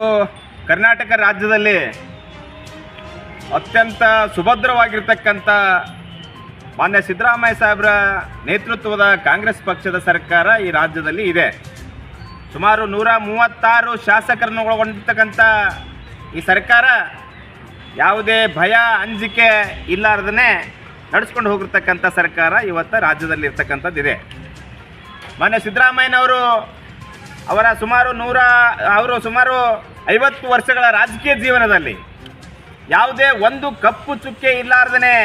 ಕರ್ನಾಟಕ ರಾಜ್ಯದಲ್ಲಿ ಅತ್ಯಂತ ಸುಭದ್ರವಾಗಿರ್ತಕ್ಕಂಥ ಮಾನ್ಯ ಸಿದ್ದರಾಮಯ್ಯ ಸಾಹೇಬರ ನೇತೃತ್ವದ ಕಾಂಗ್ರೆಸ್ ಪಕ್ಷದ ಸರ್ಕಾರ ಈ ರಾಜ್ಯದಲ್ಲಿ ಇದೆ. ಸುಮಾರು ನೂರ ಮೂವತ್ತಾರು ಶಾಸಕರನ್ನು ಒಳಗೊಂಡಿರ್ತಕ್ಕಂಥ ಈ ಸರ್ಕಾರ ಯಾವುದೇ ಭಯ, ಅಂಜಿಕೆ ಇಲ್ಲಾರ್ದೇ ನಡೆಸ್ಕೊಂಡು ಹೋಗಿರ್ತಕ್ಕಂಥ ಸರ್ಕಾರ ಇವತ್ತು ರಾಜ್ಯದಲ್ಲಿ ಇರ್ತಕ್ಕಂಥದ್ದಿದೆ ಮಾನ್ಯ ಸಿದ್ದರಾಮಯ್ಯನವರು ಅವರ ಸುಮಾರು ನೂರ, ಅವರು ಸುಮಾರು ಐವತ್ತು ವರ್ಷಗಳ ರಾಜಕೀಯ ಜೀವನದಲ್ಲಿ ಯಾವುದೇ ಒಂದು ಕಪ್ಪು ಚುಕ್ಕೆ ಇಲ್ಲಾರ್ದೇ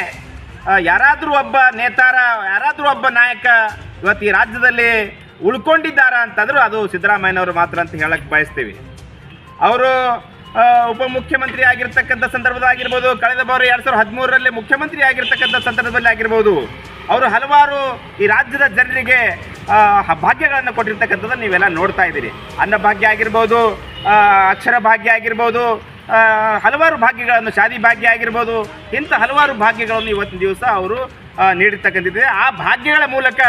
ಯಾರಾದರೂ ಒಬ್ಬ ನೇತಾರ, ಯಾರಾದರೂ ಒಬ್ಬ ನಾಯಕ ಇವತ್ತು ಈ ರಾಜ್ಯದಲ್ಲಿ ಉಳ್ಕೊಂಡಿದ್ದಾರಾ ಅಂತಂದ್ರೆ ಅದು ಸಿದ್ದರಾಮಯ್ಯನವರು ಮಾತ್ರ ಅಂತ ಹೇಳಕ್ಕೆ ಬಯಸ್ತೀವಿ. ಅವರು ಉಪಮುಖ್ಯಮಂತ್ರಿ ಆಗಿರ್ತಕ್ಕಂಥ ಸಂದರ್ಭದಾಗಿರ್ಬೋದು ಕಳೆದ ಬಾರಿ ಎರಡು ಸಾವಿರದ ಹದಿಮೂರರಲ್ಲಿ ಮುಖ್ಯಮಂತ್ರಿ ಆಗಿರ್ತಕ್ಕಂಥ ಸಂದರ್ಭದಲ್ಲಿ ಆಗಿರ್ಬೋದು, ಅವರು ಹಲವಾರು ಈ ರಾಜ್ಯದ ಜನರಿಗೆ ಭಾಗ್ಯಗಳನ್ನು ಕೊಟ್ಟಿರ್ತಕ್ಕಂಥದ್ದು ನೀವೆಲ್ಲ ನೋಡ್ತಾ ಇದ್ದೀರಿ. ಅನ್ನಭಾಗ್ಯ ಆಗಿರ್ಬೋದು ಅಕ್ಷರ ಭಾಗ್ಯ ಆಗಿರ್ಬೋದು ಹಲವಾರು ಭಾಗ್ಯಗಳನ್ನು, ಶಾದಿ ಭಾಗ್ಯ ಆಗಿರ್ಬೋದು, ಇಂಥ ಹಲವಾರು ಭಾಗ್ಯಗಳನ್ನು ಇವತ್ತಿನ ದಿವಸ ಅವರು ನೀಡಿರ್ತಕ್ಕಂಥದ್ದು ಆ ಭಾಗ್ಯಗಳ ಮೂಲಕ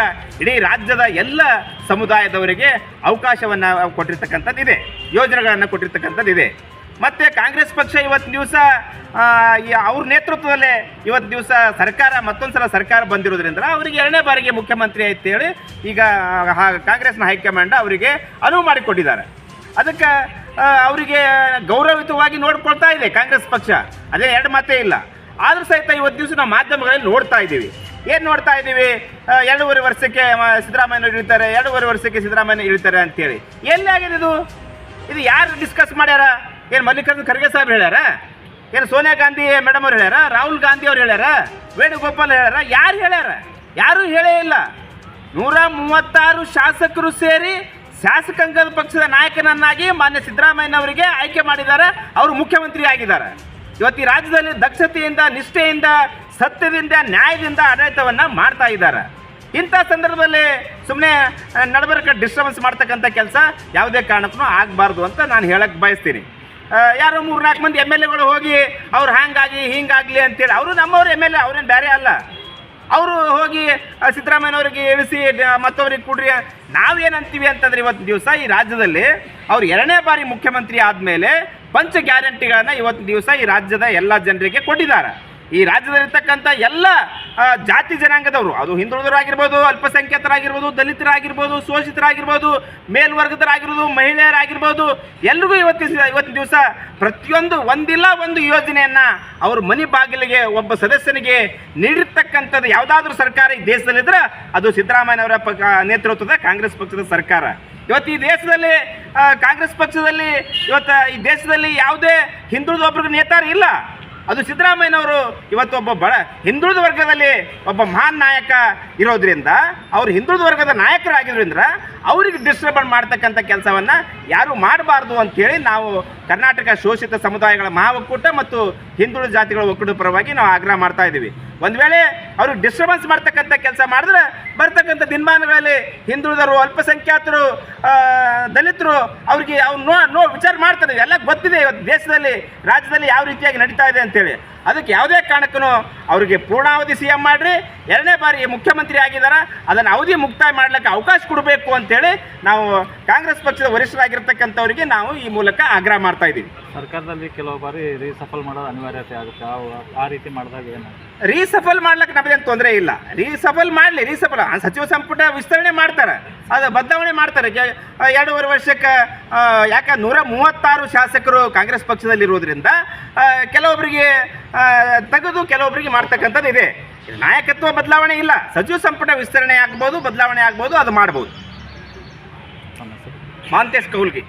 ಇಡೀ ರಾಜ್ಯದ ಎಲ್ಲ ಸಮುದಾಯದವರಿಗೆ ಅವಕಾಶವನ್ನು ಕೊಟ್ಟಿರ್ತಕ್ಕಂಥದ್ದಿದೆ, ಯೋಜನೆಗಳನ್ನು ಕೊಟ್ಟಿರ್ತಕ್ಕಂಥದ್ದಿದೆ. ಮತ್ತು ಕಾಂಗ್ರೆಸ್ ಪಕ್ಷ ಇವತ್ತು ದಿವಸ ಅವ್ರ ನೇತೃತ್ವದಲ್ಲೇ ಇವತ್ತು ದಿವಸ ಸರ್ಕಾರ ಮತ್ತೊಂದು ಸಲ ಸರ್ಕಾರ ಬಂದಿರೋದ್ರಿಂದ ಅವರಿಗೆ ಎರಡನೇ ಬಾರಿಗೆ ಮುಖ್ಯಮಂತ್ರಿ ಅಂತೇಳಿ ಈಗ ಹಾ- ಕಾಂಗ್ರೆಸ್ನ ಹೈಕಮಾಂಡ್ ಅವರಿಗೆ ಅನುವು ಮಾಡಿಕೊಟ್ಟಿದ್ದಾರೆ. ಅದಕ್ಕೆ ಅವರಿಗೆ ಗೌರವಯುತವಾಗಿ ನೋಡ್ಕೊಳ್ತಾ ಇದೆ ಕಾಂಗ್ರೆಸ್ ಪಕ್ಷ. ಅದೇ ಎರಡು ಮಾತೇ ಇಲ್ಲ. ಆದರೂ ಸಹಿತ ಇವತ್ತು ದಿವಸ ನಾವು ಮಾಧ್ಯಮಗಳಲ್ಲಿ ನೋಡ್ತಾ ಇದ್ದೀವಿ. ಏನು ನೋಡ್ತಾ ಇದ್ದೀವಿ? ಎರಡೂವರೆ ವರ್ಷಕ್ಕೆ ಸಿದ್ದರಾಮಯ್ಯ ಇಳಿತಾರೆ, ಎರಡೂವರೆ ವರ್ಷಕ್ಕೆ ಸಿದ್ದರಾಮಯ್ಯ ಇಳಿತಾರೆ ಅಂತೇಳಿ. ಎಲ್ಲಿ ಆಗಿದೆ ಇದು? ಇದು ಯಾರು ಡಿಸ್ಕಸ್ ಮಾಡ್ಯಾರ? ಏನು ಮಲ್ಲಿಕಾರ್ಜುನ ಖರ್ಗೆ ಸಾಹೇಬ್ ಹೇಳ್ಯಾರ? ಏನು ಸೋನಿಯಾ ಗಾಂಧಿ ಮೇಡಮ್ ಅವ್ರು ಹೇಳ್ಯಾರ? ರಾಹುಲ್ ಗಾಂಧಿ ಅವ್ರು ಹೇಳ್ಯಾರ? ವೇಣುಗೋಪಾಲ್ ಹೇಳ್ಯಾರ? ಯಾರು ಹೇಳ್ಯಾರ? ಯಾರೂ ಹೇಳೇ ಇಲ್ಲ. ನೂರ ಮೂವತ್ತಾರು ಶಾಸಕರು ಸೇರಿ ಶಾಸಕಾಂಗದ ಪಕ್ಷದ ನಾಯಕನನ್ನಾಗಿ ಮಾನ್ಯ ಸಿದ್ದರಾಮಯ್ಯನವರಿಗೆ ಆಯ್ಕೆ ಮಾಡಿದ್ದಾರೆ. ಅವರು ಮುಖ್ಯಮಂತ್ರಿ ಆಗಿದ್ದಾರೆ. ಇವತ್ತು ಈ ರಾಜ್ಯದಲ್ಲಿ ದಕ್ಷತೆಯಿಂದ, ನಿಷ್ಠೆಯಿಂದ, ಸತ್ಯದಿಂದ, ನ್ಯಾಯದಿಂದ ಆಡಳಿತವನ್ನು ಮಾಡ್ತಾ ಇದ್ದಾರೆ. ಇಂಥ ಸಂದರ್ಭದಲ್ಲಿ ಸುಮ್ಮನೆ ನಡಬರ್ಕ ಡಿಸ್ಟರ್ಬೆನ್ಸ್ ಮಾಡ್ತಕ್ಕಂಥ ಕೆಲಸ ಯಾವುದೇ ಕಾರಣಕ್ಕೂ ಆಗಬಾರ್ದು ಅಂತ ನಾನು ಹೇಳಕ್ಕೆ ಬಯಸ್ತೀನಿ. ಯಾರೋ ಮೂರು ನಾಲ್ಕು ಮಂದಿ ಎಂ ಎಲ್ ಎಗಳು ಹೋಗಿ ಅವ್ರು ಹ್ಯಾಂಗಾಗಿ, ಹಿಂಗಾಗಲಿ ಅಂತೇಳಿ. ಅವರು ನಮ್ಮವ್ರು ಎಂ ಎಲ್ ಎ, ಅವ್ರೇನು ಬೇರೆ ಅಲ್ಲ. ಅವರು ಹೋಗಿ ಸಿದ್ದರಾಮಯ್ಯನವ್ರಿಗೆ ಇಳಿಸಿ ಮತ್ತವ್ರಿಗೆ ಕೊಡ್ರಿ. ನಾವೇನಂತೀವಿ ಅಂತಂದ್ರೆ ಇವತ್ತು ದಿವಸ ಈ ರಾಜ್ಯದಲ್ಲಿ ಅವ್ರು ಎರಡನೇ ಬಾರಿ ಮುಖ್ಯಮಂತ್ರಿ ಆದಮೇಲೆ ಪಂಚ ಗ್ಯಾರಂಟಿಗಳನ್ನು ಇವತ್ತು ದಿವಸ ಈ ರಾಜ್ಯದ ಎಲ್ಲ ಜನರಿಗೆ ಕೊಟ್ಟಿದ್ದಾರೆ. ಈ ರಾಜ್ಯದಲ್ಲಿರ್ತಕ್ಕಂಥ ಎಲ್ಲ ಜಾತಿ ಜನಾಂಗದವರು, ಅದು ಹಿಂದುಳಿದರಾಗಿರ್ಬೋದು ಅಲ್ಪಸಂಖ್ಯಾತರಾಗಿರ್ಬೋದು, ದಲಿತರಾಗಿರ್ಬೋದು, ಶೋಷಿತರಾಗಿರ್ಬೋದು, ಮೇಲ್ವರ್ಗದರಾಗಿರ್ಬೋದು, ಮಹಿಳೆಯರಾಗಿರ್ಬೋದು, ಎಲ್ರಿಗೂ ಇವತ್ತು ಇವತ್ತಿನ ದಿವಸ ಪ್ರತಿಯೊಂದು ಒಂದಿಲ್ಲ ಒಂದು ಯೋಜನೆಯನ್ನು ಅವ್ರ ಮನೆ ಬಾಗಿಲಿಗೆ ಒಬ್ಬ ಸದಸ್ಯನಿಗೆ ನೀಡಿರ್ತಕ್ಕಂಥದ್ದು ಯಾವುದಾದ್ರೂ ಸರ್ಕಾರ ಈ ದೇಶದಲ್ಲಿದ್ದರೆ ಅದು ಸಿದ್ದರಾಮಯ್ಯನವರ ಪ ನೇತೃತ್ವದ ಕಾಂಗ್ರೆಸ್ ಪಕ್ಷದ ಸರ್ಕಾರ. ಇವತ್ತು ಈ ದೇಶದಲ್ಲಿ ಕಾಂಗ್ರೆಸ್ ಪಕ್ಷದಲ್ಲಿ, ಇವತ್ತು ಈ ದೇಶದಲ್ಲಿ ಯಾವುದೇ ಹಿಂದುಳಿದ ಒಬ್ರಿಗೆ ನೇತಾರ ಇಲ್ಲ. ಅದು ಸಿದ್ದರಾಮಯ್ಯನವರು ಇವತ್ತು ಒಬ್ಬ ಬಡ ಹಿಂದುಳಿದ ವರ್ಗದಲ್ಲಿ ಒಬ್ಬ ಮಹಾನ್ ನಾಯಕ ಇರೋದ್ರಿಂದ, ಅವರು ಹಿಂದುಳಿದ ವರ್ಗದ ನಾಯಕರಾಗಿರೋದ್ರಿಂದ ಅವರಿಗೆ ಡಿಸ್ಟರ್ಬನ್ ಮಾಡ್ತಕ್ಕಂಥ ಕೆಲಸವನ್ನು ಯಾರು ಮಾಡಬಾರ್ದು ಅಂತೇಳಿ ನಾವು ಕರ್ನಾಟಕ ಶೋಷಿತ ಸಮುದಾಯಗಳ ಮಹಾ ಒಕ್ಕೂಟ ಮತ್ತು ಹಿಂದುಳಿದ ಜಾತಿಗಳ ಒಕ್ಕೂಟದ ಪರವಾಗಿ ನಾವು ಆಗ್ರಹ ಮಾಡ್ತಾ ಇದ್ದೀವಿ. ಒಂದು ವೇಳೆ ಅವರು ಡಿಸ್ಟರ್ಬೆನ್ಸ್ ಮಾಡ್ತಕ್ಕಂಥ ಕೆಲಸ ಮಾಡಿದ್ರೆ ಬರ್ತಕ್ಕಂಥ ದಿನಮಾನಗಳಲ್ಲಿ ಹಿಂದುಳಿದರು ಅಲ್ಪಸಂಖ್ಯಾತರು ದಲಿತರು ಅವ್ರಿಗೆ ಅವ್ರು ನೋ ನೋ ವಿಚಾರ ಮಾಡ್ತಾರೆ. ಎಲ್ಲ ಗೊತ್ತಿದೆ ಇವತ್ತು ದೇಶದಲ್ಲಿ, ರಾಜ್ಯದಲ್ಲಿ ಯಾವ ರೀತಿಯಾಗಿ ನಡೀತಾ ಇದೆ ಅಂತೇಳಿ. ಅದಕ್ಕೆ ಯಾವುದೇ ಕಾರಣಕ್ಕೂ ಅವರಿಗೆ ಪೂರ್ಣಾವಧಿ ಸಿ ಎಂ ಮಾಡಿರಿ. ಎರಡನೇ ಬಾರಿ ಮುಖ್ಯಮಂತ್ರಿ ಆಗಿದ್ದಾರೆ ಅದನ್ನು ಅವಧಿ ಮುಕ್ತಾಯ ಮಾಡಲಿಕ್ಕೆ ಅವಕಾಶ ಕೊಡಬೇಕು ಅಂತೇಳಿ ನಾವು ಕಾಂಗ್ರೆಸ್ ಪಕ್ಷದ ವರಿಷ್ಠರಾಗಿರ್ತಕ್ಕಂಥವರಿಗೆ ನಾವು ಈ ಮೂಲಕ ಆಗ್ರಹ ಮಾಡ್ತಾ ಇದ್ದೀವಿ. ಸರ್ಕಾರದಲ್ಲಿ ಕೆಲವು ಬಾರಿ ರೀಸಫಲ್ ಮಾಡೋದು ಅನಿವಾರ್ಯತೆ ಆಗುತ್ತೆ. ಆ- ರೀತಿ ಮಾಡಿದಾಗ ಏನು? ರೀಸಫಲ್ ಮಾಡ್ಲಿಕ್ಕೆ ನಮಗೇನು ತೊಂದರೆ ಇಲ್ಲ. ರೀಸಫಲ್ ಮಾಡಲಿ ರೀಸಫಲ್. ಸಚಿವ ಸಂಪುಟ ವಿಸ್ತರಣೆ ಮಾಡ್ತಾರೆ. ಅದು ಬದಲಾವಣೆ ಮಾಡ್ತಾರೆ. ಎರಡೂವರೆ ವರ್ಷಕ್ಕೆ ಯಾಕೆ ನೂರ ಮೂವತ್ತಾರು ಶಾಸಕರು ಕಾಂಗ್ರೆಸ್ ಪಕ್ಷದಲ್ಲಿ ಇರೋದ್ರಿಂದ ಆ, ಕೆಲವೊಬ್ಬರಿಗೆ ತೆಗೆದು ಕೆಲವೊಬ್ಬರಿಗೆ ಮಾಡ್ತಕ್ಕಂಥದ್ದು ಇದೆ. ನಾಯಕತ್ವ ಬದಲಾವಣೆ ಇಲ್ಲ. ಸಚಿವ ಸಂಪುಟ ವಿಸ್ತರಣೆ ಆಗ್ಬೋದು ಬದಲಾವಣೆ ಆಗ್ಬೋದು ಅದು ಮಾಡ್ಬೋದು. ಮಾಂತೇಶ್ ಕೌಲ್ಗಿ.